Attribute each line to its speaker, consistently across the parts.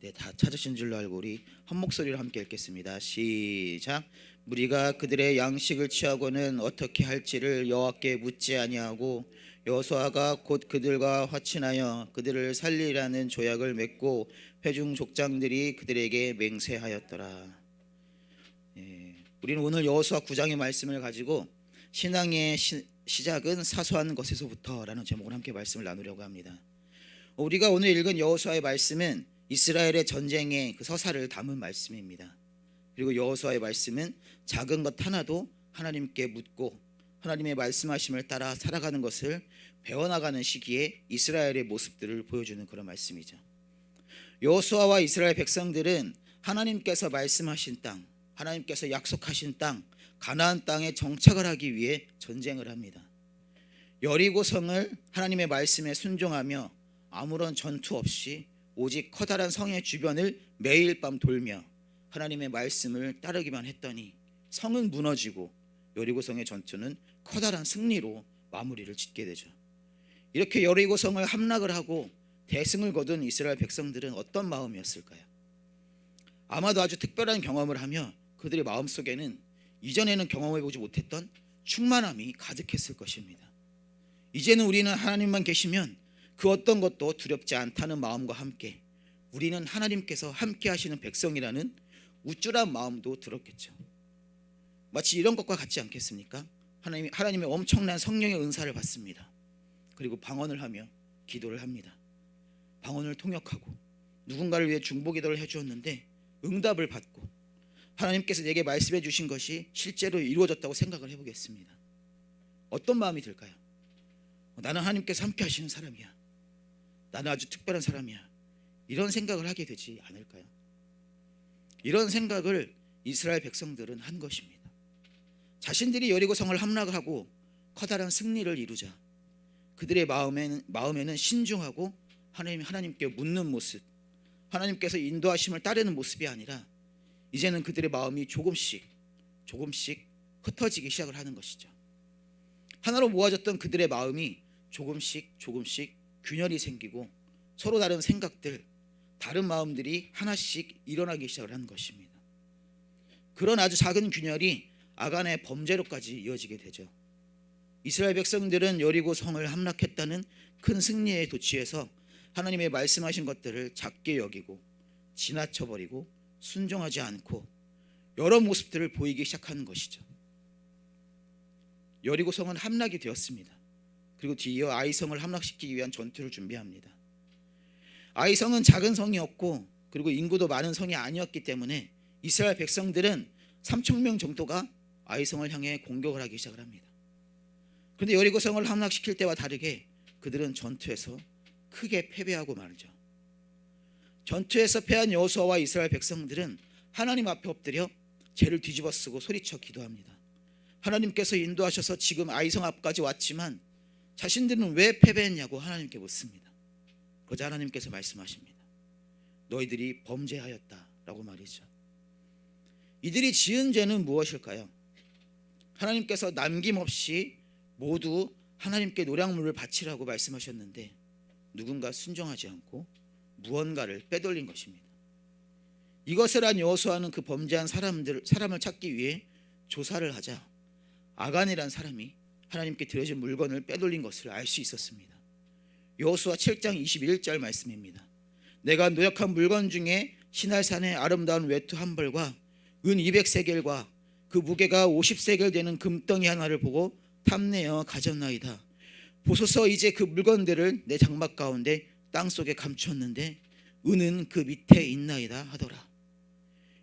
Speaker 1: 네, 다 찾으신 줄로 알고 우리 한 목소리로 함께 읽겠습니다. 시작. 우리가 그들의 양식을 취하고는 어떻게 할지를 여호와께 묻지 아니하고 여호수아가 곧 그들과 화친하여 그들을 살리라는 조약을 맺고 회중 족장들이 그들에게 맹세하였더라. 예, 우리는 오늘 여호수아 9장의 말씀을 가지고 신앙의 시, 시작은 사소한 것에서부터라는 제목으로 함께 말씀을 나누려고 합니다. 우리가 오늘 읽은 여호수아의 말씀은 이스라엘의 전쟁의 그 서사를 담은 말씀입니다. 그리고 여호수아의 말씀은 작은 것 하나도 하나님께 묻고 하나님의 말씀하심을 따라 살아가는 것을 배워나가는 시기에 이스라엘의 모습들을 보여주는 그런 말씀이죠. 여호수아와 이스라엘 백성들은 하나님께서 말씀하신 땅, 하나님께서 약속하신 땅, 가나안 땅에 정착을 하기 위해 전쟁을 합니다. 여리고 성을 하나님의 말씀에 순종하며 아무런 전투 없이 오직 커다란 성의 주변을 매일 밤 돌며 하나님의 말씀을 따르기만 했더니 성은 무너지고 여리고 성의 전투는 커다란 승리로 마무리를 짓게 되죠. 이렇게 여리고 성을 함락을 하고 대승을 거둔 이스라엘 백성들은 어떤 마음이었을까요? 아마도 아주 특별한 경험을 하며 그들의 마음 속에는 이전에는 경험해 보지 못했던 충만함이 가득했을 것입니다. 이제는 우리는 하나님만 계시면 그 어떤 것도 두렵지 않다는 마음과 함께 우리는 하나님께서 함께 하시는 백성이라는 우쭐한 마음도 들었겠죠. 마치 이런 것과 같지 않겠습니까? 하나님 하나님의 엄청난 성령의 은사를 받습니다. 그리고 방언을 하며 기도를 합니다. 방언을 통역하고 누군가를 위해 중보 기도를 해 주었는데 응답을 받고 하나님께서 내게 말씀해 주신 것이 실제로 이루어졌다고 생각을 해 보겠습니다. 어떤 마음이 들까요? 나는 하나님께서 함께 하시는 사람이야. 나는 아주 특별한 사람이야. 이런 생각을 하게 되지 않을까요? 이런 생각을 이스라엘 백성들은 한 것입니다. 자신들이 여리고 성을 함락하고 커다란 승리를 이루자 그들의 마음에는 마음에는 신중하고 하나님 하나님께 묻는 모습, 하나님께서 인도하심을 따르는 모습이 아니라 이제는 그들의 마음이 조금씩 조금씩 흩어지기 시작을 하는 것이죠. 하나로 모아졌던 그들의 마음이 조금씩 조금씩 균열이 생기고 서로 다른 생각들, 다른 마음들이 하나씩 일어나기 시작을 하는 것입니다. 그런 아주 작은 균열이 아간의 범죄로까지 이어지게 되죠. 이스라엘 백성들은 여리고 성을 함락했다는 큰 승리에 도취해서 하나님의 말씀하신 것들을 작게 여기고 지나쳐 버리고 순종하지 않고 여러 모습들을 보이기 시작하는 것이죠. 여리고 성은 함락이 되었습니다. 그리고 뒤이어 아이성을 함락시키기 위한 전투를 준비합니다. 아이성은 작은 성이었고 그리고 인구도 많은 성이 아니었기 때문에 이스라엘 백성들은 3천 명 정도가 아이성을 향해 공격을 하기 시작을 합니다. 그런데 여리고 성을 함락시킬 때와 다르게 그들은 전투에서 크게 패배하고 말이죠. 전투에서 패한 여호수아와 이스라엘 백성들은 하나님 앞에 엎드려 죄를 뒤집어쓰고 소리쳐 기도합니다. 하나님께서 인도하셔서 지금 아이성 앞까지 왔지만 자신들은 왜 패배했냐고 하나님께 묻습니다. 그러자 하나님께서 말씀하십니다. 너희들이 범죄하였다라고 말이죠. 이들이 지은 죄는 무엇일까요? 하나님께서 남김없이 모두 하나님께 노량물을 바치라고 말씀하셨는데 누군가 순종하지 않고 무언가를 빼돌린 것입니다. 이것을 한 여호수아는 그 범죄한 사람들 사람을 찾기 위해 조사를 하자 아간이란 사람이 하나님께 드려진 물건을 빼돌린 것을 알 수 있었습니다. 여호수아 7장 21절 말씀입니다. 내가 노력한 물건 중에 신할산의 아름다운 외투 한 벌과 은 200세겔과 그 무게가 50세겔 되는 금덩이 하나를 보고 탐내어 가졌나이다. 보소서 이제 그 물건들을 내 장막 가운데 땅 속에 감추었는데 은은 그 밑에 있나이다 하더라.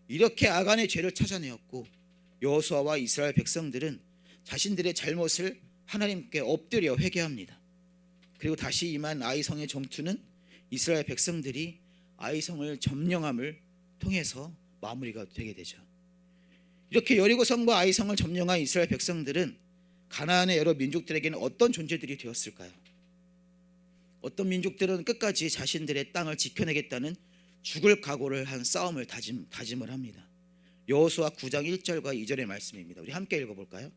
Speaker 1: 이렇게 아간의 죄를 찾아내었고 여호수아와 이스라엘 백성들은 자신들의 잘못을 하나님께 엎드려 회개합니다. 그리고 다시 임한 아이성의 전투는 이스라엘 백성들이 아이성을 점령함을 통해서 마무리가 되게 되죠. 이렇게 여리고 성과 아이성을 점령한 이스라엘 백성들은 가나안의 여러 민족들에게는 어떤 존재들이 되었을까요? 어떤 민족들은 끝까지 자신들의 땅을 지켜내겠다는 죽을 각오를 한 싸움을 다짐, 다짐을 합니다. 여호수아 9장 1절과 2절의 말씀입니다. 우리 함께 읽어볼까요?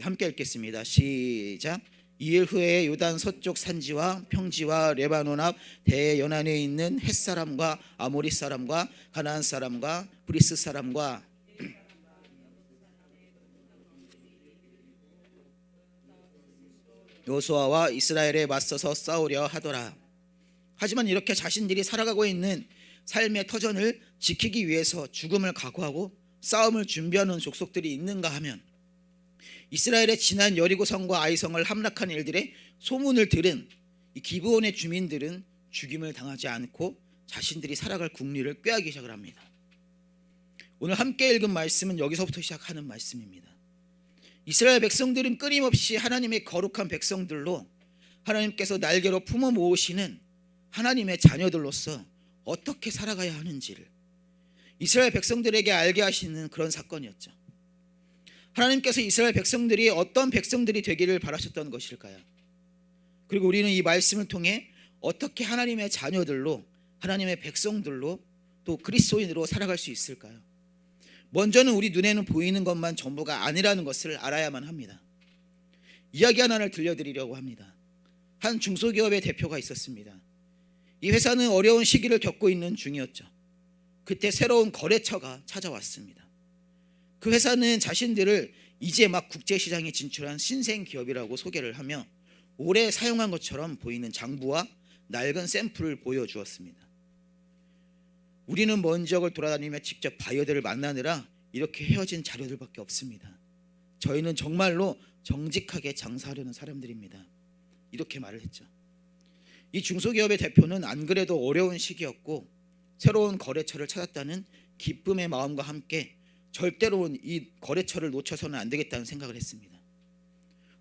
Speaker 1: 함께 읽겠습니다. 시작. 이일 후에 요단 서쪽 산지와 평지와 레바논 앞 대연안에 있는 헷 사람과 아모리 사람과 가나안 사람과 브리스 사람과 요수아와 이스라엘에 맞서서 싸우려 하더라. 하지만 이렇게 자신들이 살아가고 있는 삶의 터전을 지키기 위해서 죽음을 각오하고 싸움을 준비하는 족속들이 있는가 하면 이스라엘의 지난 여리고성과 아이성을 함락한 일들의 소문을 들은 이 기브온의 주민들은 죽임을 당하지 않고 자신들이 살아갈 국리를 꾀하기 시작을 합니다. 오늘 함께 읽은 말씀은 여기서부터 시작하는 말씀입니다. 이스라엘 백성들은 끊임없이 하나님의 거룩한 백성들로 하나님께서 날개로 품어 모으시는 하나님의 자녀들로서 어떻게 살아가야 하는지를 이스라엘 백성들에게 알게 하시는 그런 사건이었죠. 하나님께서 이스라엘 백성들이 어떤 백성들이 되기를 바라셨던 것일까요? 그리고 우리는 이 말씀을 통해 어떻게 하나님의 자녀들로 하나님의 백성들로 또 그리스도인으로 살아갈 수 있을까요? 먼저는 우리 눈에는 보이는 것만 전부가 아니라는 것을 알아야만 합니다. 이야기 하나를 들려드리려고 합니다. 한 중소기업의 대표가 있었습니다. 이 회사는 어려운 시기를 겪고 있는 중이었죠. 그때 새로운 거래처가 찾아왔습니다. 그 회사는 자신들을 이제 막 국제시장에 진출한 신생 기업이라고 소개를 하며 오래 사용한 것처럼 보이는 장부와 낡은 샘플을 보여주었습니다. 우리는 먼 지역을 돌아다니며 직접 바이어들을 만나느라 이렇게 헤어진 자료들밖에 없습니다. 저희는 정말로 정직하게 장사하려는 사람들입니다. 이렇게 말을 했죠. 이 중소기업의 대표는 안 그래도 어려운 시기였고 새로운 거래처를 찾았다는 기쁨의 마음과 함께 절대로 이 거래처를 놓쳐서는 안 되겠다는 생각을 했습니다.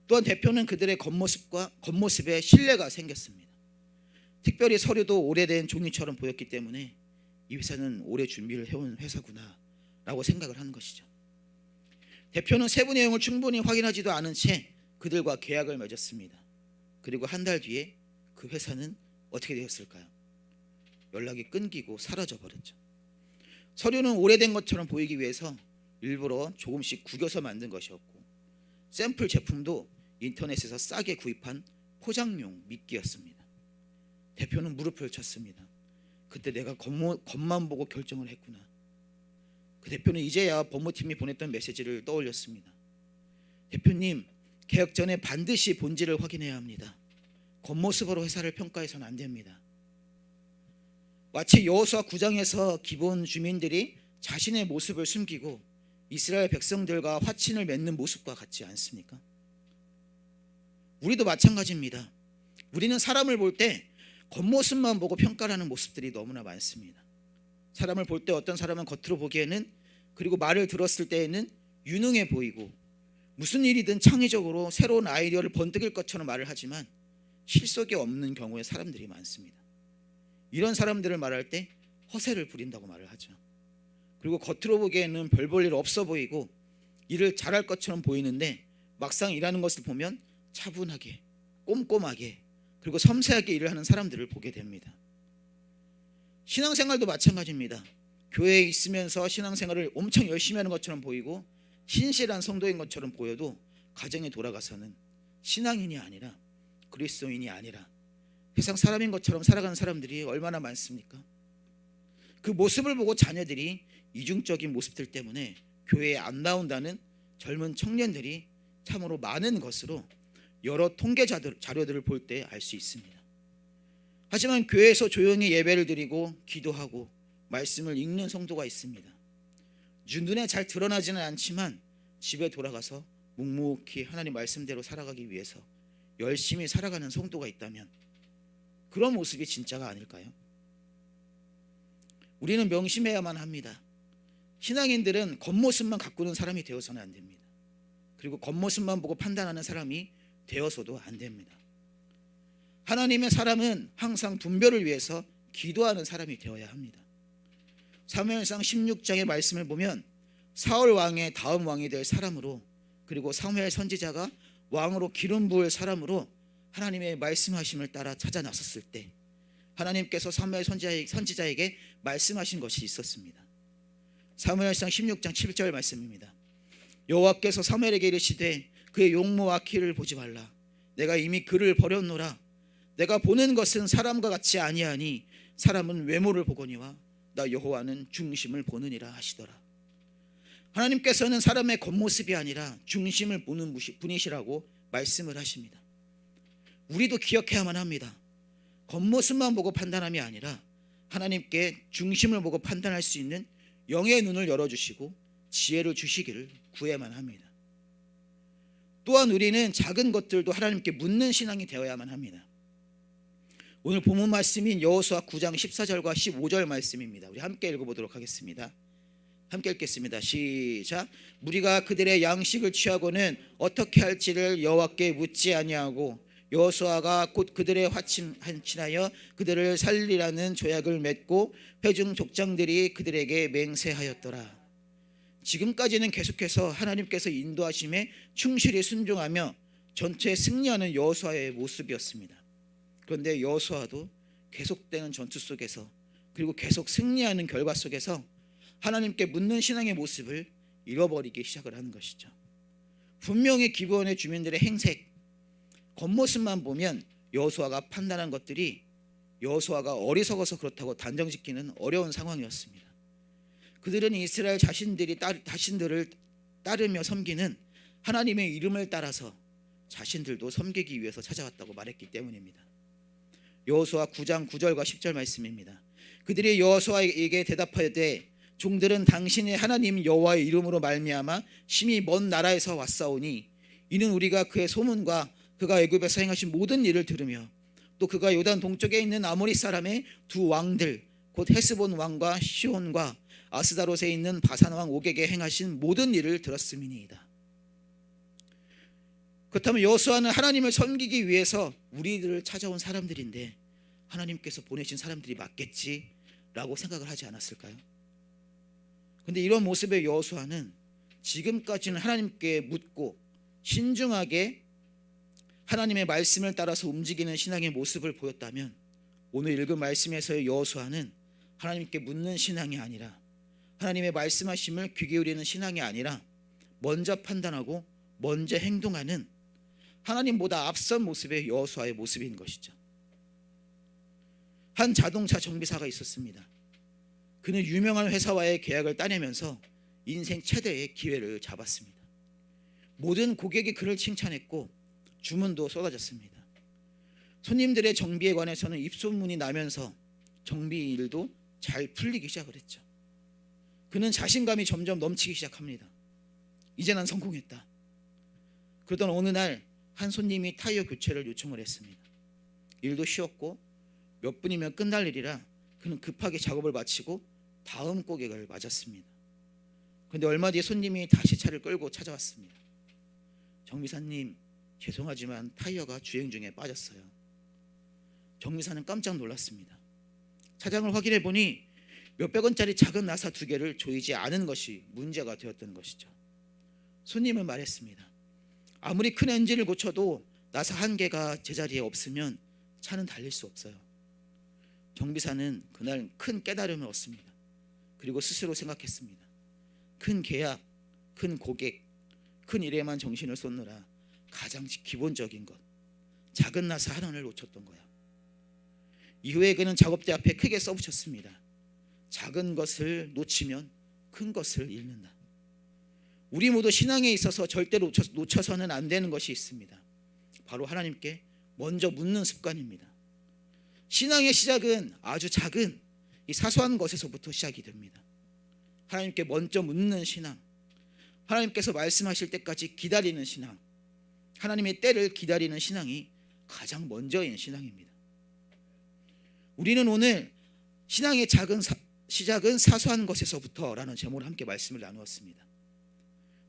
Speaker 1: 또한 대표는 그들의 겉모습과 겉모습에 신뢰가 생겼습니다. 특별히 서류도 오래된 종이처럼 보였기 때문에 이 회사는 오래 준비를 해온 회사구나라고 생각을 하는 것이죠. 대표는 세부 내용을 충분히 확인하지도 않은 채 그들과 계약을 맺었습니다. 그리고 한 달 뒤에 그 회사는 어떻게 되었을까요? 연락이 끊기고 사라져 버렸죠. 서류는 오래된 것처럼 보이기 위해서 일부러 조금씩 구겨서 만든 것이었고 샘플 제품도 인터넷에서 싸게 구입한 포장용 미끼였습니다. 대표는 무릎을 쳤습니다. 그때 내가 겉만 보고 결정을 했구나. 그 대표는 이제야 법무팀이 보냈던 메시지를 떠올렸습니다. 대표님, 개혁 전에 반드시 본질을 확인해야 합니다. 겉모습으로 회사를 평가해서는 안 됩니다. 마치 여호수아 9장에서 기본 주민들이 자신의 모습을 숨기고 이스라엘 백성들과 화친을 맺는 모습과 같지 않습니까? 우리도 마찬가지입니다. 우리는 사람을 볼 때 겉모습만 보고 평가를 하는 모습들이 너무나 많습니다. 사람을 볼 때 어떤 사람은 겉으로 보기에는 그리고 말을 들었을 때에는 유능해 보이고 무슨 일이든 창의적으로 새로운 아이디어를 번뜩일 것처럼 말을 하지만 실속이 없는 경우에 사람들이 많습니다. 이런 사람들을 말할 때 허세를 부린다고 말을 하죠. 그리고 겉으로 보기에는 별 볼 일 없어 보이고 일을 잘할 것처럼 보이는데 막상 일하는 것을 보면 차분하게 꼼꼼하게 그리고 섬세하게 일을 하는 사람들을 보게 됩니다. 신앙생활도 마찬가지입니다. 교회에 있으면서 신앙생활을 엄청 열심히 하는 것처럼 보이고 신실한 성도인 것처럼 보여도 가정에 돌아가서는 신앙인이 아니라 그리스도인이 아니라 세상 사람인 것처럼 살아가는 사람들이 얼마나 많습니까? 그 모습을 보고 자녀들이 이중적인 모습들 때문에 교회에 안 나온다는 젊은 청년들이 참으로 많은 것으로 여러 통계 자료들을 볼 때 알 수 있습니다. 하지만 교회에서 조용히 예배를 드리고 기도하고 말씀을 읽는 성도가 있습니다. 눈에 잘 드러나지는 않지만 집에 돌아가서 묵묵히 하나님 말씀대로 살아가기 위해서 열심히 살아가는 성도가 있다면 그런 모습이 진짜가 아닐까요? 우리는 명심해야만 합니다. 신앙인들은 겉모습만 가꾸는 사람이 되어서는 안 됩니다. 그리고 겉모습만 보고 판단하는 사람이 되어서도 안 됩니다. 하나님의 사람은 항상 분별을 위해서 기도하는 사람이 되어야 합니다. 사무엘상 16장의 말씀을 보면 사울 왕의 다음 왕이 될 사람으로 그리고 사무엘 선지자가 왕으로 기름 부을 사람으로 하나님의 말씀하심을 따라 찾아 나섰을 때 하나님께서 사무엘 선지자에게 말씀하신 것이 있었습니다. 사무엘상 16장 7절 말씀입니다. 여호와께서 사무엘에게 이르시되 그의 용모와 키를 보지 말라. 내가 이미 그를 버렸노라 내가 보는 것은 사람과 같이 아니하니 사람은 외모를 보거니와 나 여호와는 중심을 보느니라 하시더라 하나님께서는 사람의 겉모습이 아니라 중심을 보는 분이시라고 말씀을 하십니다 우리도 기억해야만 합니다 겉모습만 보고 판단함이 아니라 하나님께 중심을 보고 판단할 수 있는 영의 눈을 열어주시고 지혜를 주시기를 구해야만 합니다. 또한 우리는 작은 것들도 하나님께 묻는 신앙이 되어야만 합니다. 오늘 본문 말씀인 여호수아 9장 14절과 15절 말씀입니다. 우리 함께 읽어보도록 하겠습니다. 함께 읽겠습니다. 시작. 무리가 그들의 양식을 취하고는 어떻게 할지를 여호와께 묻지 아니하고 여호수아가 곧 그들의 화친하여 그들을 살리라는 조약을 맺고 회중 족장들이 그들에게 맹세하였더라. 지금까지는 계속해서 하나님께서 인도하심에 충실히 순종하며 전투에 승리하는 여호수아의 모습이었습니다. 그런데 여호수아도 계속되는 전투 속에서 그리고 계속 승리하는 결과 속에서 하나님께 묻는 신앙의 모습을 잃어버리기 시작을 하는 것이죠. 분명히 기브원의 주민들의 행색 겉모습만 보면 여호수아가 판단한 것들이 여호수아가 어리석어서 그렇다고 단정짓기는 어려운 상황이었습니다. 그들은 이스라엘 자신들이 따, 자신들을 따르며 섬기는 하나님의 이름을 따라서 자신들도 섬기기 위해서 찾아왔다고 말했기 때문입니다. 여호수아 9장 9절과 10절 말씀입니다. 그들이 여호수아에게 대답하되 종들은 당신의 하나님 여호와의 이름으로 말미암아 심히 먼 나라에서 왔사오니 이는 우리가 그의 소문과 그가 애굽에서 행하신 모든 일을 들으며 또 그가 요단 동쪽에 있는 아모리 사람의 두 왕들 곧 헤스본 왕과 시온과 아스다롯에 있는 바산 왕 옥에게 행하신 모든 일을 들었음이니이다. 그렇다면 여호수아는 하나님을 섬기기 위해서 우리들을 찾아온 사람들인데 하나님께서 보내신 사람들이 맞겠지라고 생각을 하지 않았을까요? 근데 이런 모습의 여호수아는 지금까지는 하나님께 묻고 신중하게 하나님의 말씀을 따라서 움직이는 신앙의 모습을 보였다면 오늘 읽은 말씀에서의 여호수아는 하나님께 묻는 신앙이 아니라 하나님의 말씀하심을 귀 기울이는 신앙이 아니라 먼저 판단하고 먼저 행동하는 하나님보다 앞선 모습의 여호수아의 모습인 것이죠. 한 자동차 정비사가 있었습니다. 그는 유명한 회사와의 계약을 따내면서 인생 최대의 기회를 잡았습니다. 모든 고객이 그를 칭찬했고 주문도 쏟아졌습니다. 손님들의 정비에 관해서는 입소문이 나면서 정비 일도 잘 풀리기 시작을 했죠. 그는 자신감이 점점 넘치기 시작합니다. 이제 난 성공했다. 그러던 어느 날 한 손님이 타이어 교체를 요청을 했습니다. 일도 쉬웠고 몇 분이면 끝날 일이라 그는 급하게 작업을 마치고 다음 고객을 맞았습니다. 그런데 얼마 뒤에 손님이 다시 차를 끌고 찾아왔습니다. 정비사님 죄송하지만 타이어가 주행 중에 빠졌어요. 정미사는 깜짝 놀랐습니다. 차장을 확인해 보니 몇백 원짜리 작은 나사 두 개를 조이지 않은 것이 문제가 되었던 것이죠. 손님은 말했습니다. 아무리 큰 엔진을 고쳐도 나사 한 개가 제자리에 없으면 차는 달릴 수 없어요. 정비사는 그날 큰 깨달음을 얻습니다. 그리고 스스로 생각했습니다. 큰 계약, 큰 고객, 큰 일에만 정신을 쏟느라 가장 기본적인 것 작은 나사 하나를 놓쳤던 거야. 이후에 그는 작업대 앞에 크게 써붙였습니다. 작은 것을 놓치면 큰 것을 잃는다. 우리 모두 신앙에 있어서 절대 놓쳐, 서는안 되는 것이 있습니다. 바로 하나님께 먼저 묻는 습관입니다. 신앙의 시작은 아주 작은 이 사소한 것에서부터 시작이 됩니다. 하나님께 먼저 묻는 신앙, 하나님께서 말씀하실 때까지 기다리는 신앙, 하나님의 때를 기다리는 신앙이 가장 먼저인 신앙입니다. 우리는 오늘 신앙의 작은 사, 시작은 사소한 것에서부터라는 제목으로 함께 말씀을 나누었습니다.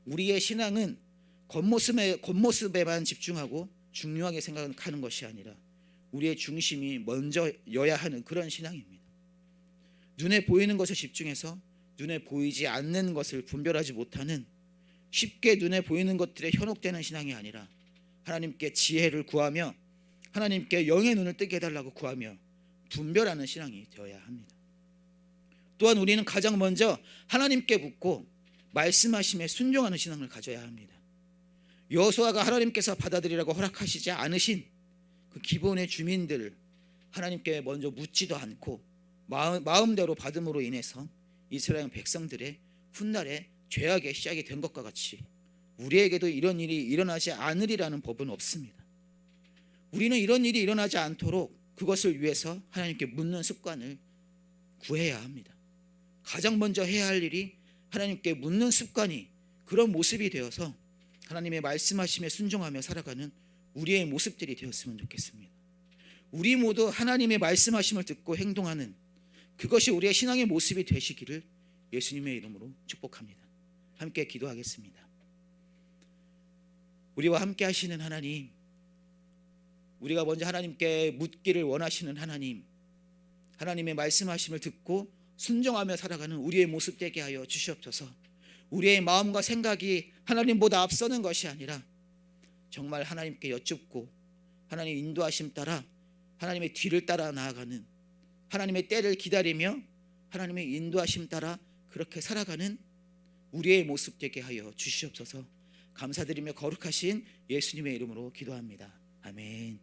Speaker 1: 우리의 신앙은 겉모습에, 겉모습에만 집중하고 중요하게 생각하는 것이 아니라 우리의 중심이 먼저여야 하는 그런 신앙입니다. 눈에 보이는 것에 집중해서 눈에 보이지 않는 것을 분별하지 못하는 쉽게 눈에 보이는 것들에 현혹되는 신앙이 아니라 하나님께 지혜를 구하며 하나님께 영의 눈을 뜨게 해달라고 구하며 분별하는 신앙이 되어야 합니다. 또한 우리는 가장 먼저 하나님께 묻고 말씀하심에 순종하는 신앙을 가져야 합니다. 여호수아가 하나님께서 받아들이라고 허락하시지 않으신 그 기본의 주민들 하나님께 먼저 묻지도 않고 마음, 마음 대로 받음으로 인해서 이스라엘 백성들의 훗날에 죄악의 시작이 된 것과 같이 우리에게도 이런 일이 일어나지 않으리라는 법은 없습니다. 우리는 이런 일이 일어나지 않도록 그것을 위해서 하나님께 묻는 습관을 구해야 합니다. 가장 먼저 해야 할 일이 하나님께 묻는 습관이 그런 모습이 되어서 하나님의 말씀하심에 순종하며 살아가는 우리의 모습들이 되었으면 좋겠습니다. 우리 모두 하나님의 말씀하심을 듣고 행동하는 그것이 우리의 신앙의 모습이 되시기를 예수님의 이름으로 축복합니다. 함께 기도하겠습니다. 우리와 함께 하시는 하나님, 우리가 먼저 하나님께 묻기를 원하시는 하나님, 하나님의 말씀하심을 듣고 순종하며 살아가는 우리의 모습 되게 하여 주시옵소서. 우리의 마음과 생각이 하나님보다 앞서는 것이 아니라 정말 하나님께 여쭙고 하나님 인도하심 따라 하나님의 뒤를 따라 나아가는 하나님의 때를 기다리며 하나님의 인도하심 따라 그렇게 살아가는 우리의 모습 되게 하여 주시옵소서. 감사드리며 거룩하신 예수님의 이름으로 기도합니다. 아멘.